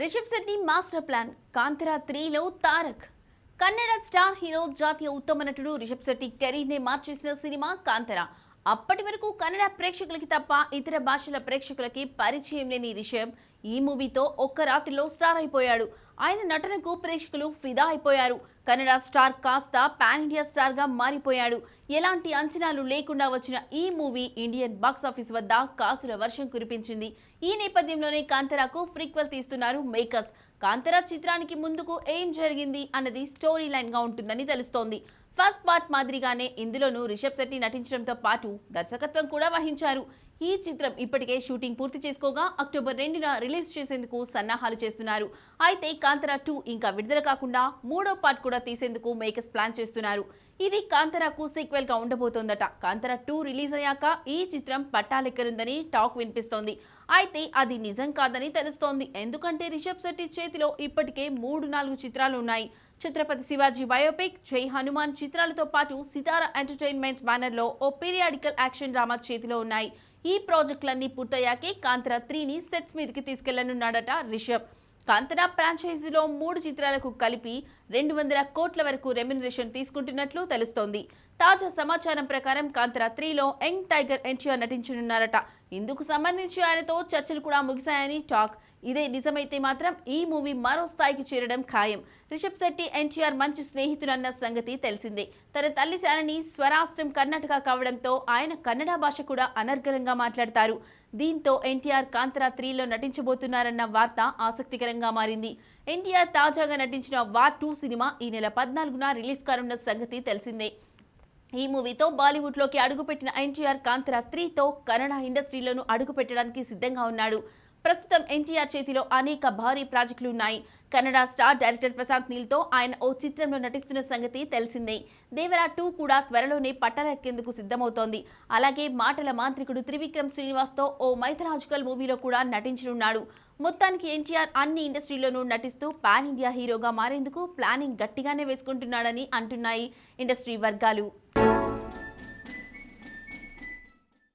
Rishab Shetty master plan. Kantara త్రీలో Tarak. Kannada star hero జాతీయ ఉత్తమ నటుడు రిషబ్ శెట్టి కెరీర్ని మార్చేసిన సినిమా కాంతరా. అప్పటి వరకు కన్నడ ప్రేక్షకులకి తప్ప ఇతర భాషల ప్రేక్షకులకి పరిచయం లేని రిషబ్ ఈ మూవీతో ఒక్క రాత్రిలో స్టార్ అయిపోయాడు. ఆయన నటనకు ప్రేక్షకులు ఫిదా అయిపోయారు. కన్నడ స్టార్ కాస్త పాన్ ఇండియా స్టార్గా మారిపోయాడు. ఎలాంటి అంచనాలు లేకుండా వచ్చిన ఈ మూవీ ఇండియన్ బాక్స్ ఆఫీస్ వద్ద కాసుల వర్షం కురిపించింది. ఈ నేపథ్యంలోనే కాంతరాకు ఫ్రీక్వెల్ తీస్తున్నారు మేకర్స్. కాంతరా చిత్రానికి ముందుకు ఏం జరిగింది అన్నది స్టోరీ లైన్గా ఉంటుందని తెలుస్తోంది. ఫస్ట్ పార్ట్ మాదిరిగానే ఇందులోనూ రిషబ్ శెట్టి నటించడంతో పాటు దర్శకత్వం కూడా వహించారు. ఈ చిత్రం ఇప్పటికే షూటింగ్ పూర్తి చేసుకోగా అక్టోబర్ రెండున రిలీజ్ చేసేందుకు సన్నాహాలు చేస్తున్నారు. అయితే కాంతరా టూ ఇంకా విడుదల కాకుండా మూడో పార్ట్ కూడా తీసేందుకు మేకర్స్ ప్లాన్ చేస్తున్నారు. ఇది కాంతరాకు సీక్వెల్గా ఉండబోతోందట. కాంతరా టూ రిలీజ్ అయ్యాక ఈ చిత్రం పట్టాలెక్కరుందని టాక్ వినిపిస్తోంది. అయితే అది నిజం కాదని తెలుస్తోంది. ఎందుకంటే రిషబ్ శెట్టి చేతిలో ఇప్పటికే మూడు నాలుగు చిత్రాలు ఉన్నాయి. ఛత్రపతి శివాజీ బయోపిక్ జై హనుమాన్ చిత్రాలతో పాటు సితారా ఎంటర్టైన్మెంట్స్ బ్యానర్లో ఓ పీరియాడికల్ యాక్షన్ డ్రామా చేతిలో ఉన్నాయి. ఈ ప్రాజెక్టులన్నీ పూర్తయ్యాకే కాంతరా త్రీని సెట్స్ మీదకి తీసుకెళ్ళనున్నాడట రిషబ్. కాంతరా ఫ్రాంచైజీలో మూడు చిత్రాలకు కలిపి రెండు వందల కోట్ల వరకు రెమ్యునరేషన్ తీసుకుంటున్నట్లు తెలుస్తోంది. తాజా సమాచారం ప్రకారం కాంతరా త్రీలో యంగ్ టైగర్ ఎన్టీఆర్ నటించనున్నారట. ఇందుకు సంబంధించి ఆయనతో చర్చలు కూడా ముగిశాయని టాక్. ఇదే నిజమైతే మాత్రం ఈ మూవీ మరో స్థాయికి చేరడం ఖాయం. రిషబ్ శెట్టి ఎన్టీఆర్ మంచి స్నేహితుడన్న సంగతి తెలిసిందే. తన తల్లి శాలని స్వరాష్ట్రం కర్ణాటక కావడంతో ఆయన కన్నడ భాష కూడా అనర్గళంగా మాట్లాడతారు. దీంతో ఎన్టీఆర్ కాంతరా త్రీలో నటించబోతున్నారన్న వార్త ఆసక్తికరంగా మారింది. ఎన్టీఆర్ తాజాగా నటించిన వార్ టూ సినిమా ఈ నెల పద్నాలుగున రిలీజ్ కానున్న సంగతి తెలిసిందే. ఈ మూవీతో బాలీవుడ్లోకి అడుగుపెట్టిన ఎన్టీఆర్ కాంతరా త్రీతో కన్నడ ఇండస్ట్రీలోనూ అడుగుపెట్టడానికి సిద్ధంగా ఉన్నాడు. ప్రస్తుతం ఎన్టీఆర్ చేతిలో అనేక భారీ ప్రాజెక్టులు ఉన్నాయి. కన్నడ స్టార్ డైరెక్టర్ ప్రశాంత్ నీల్తో ఆయన ఓ చిత్రంలో నటిస్తున్న సంగతి తెలిసిందే. దేవరా టూ కూడా త్వరలోనే పట్టాలెక్కేందుకు సిద్ధమవుతోంది. అలాగే మాటల మాంత్రికుడు త్రివిక్రమ్ శ్రీనివాస్తో ఓ మైథలాజికల్ మూవీలో కూడా నటించనున్నాడు. మొత్తానికి ఎన్టీఆర్ అన్ని ఇండస్ట్రీలోనూ నటిస్తూ పాన్ ఇండియా హీరోగా మారేందుకు ప్లానింగ్ గట్టిగానే వేసుకుంటున్నాడని అంటున్నాయి ఇండస్ట్రీ వర్గాలు.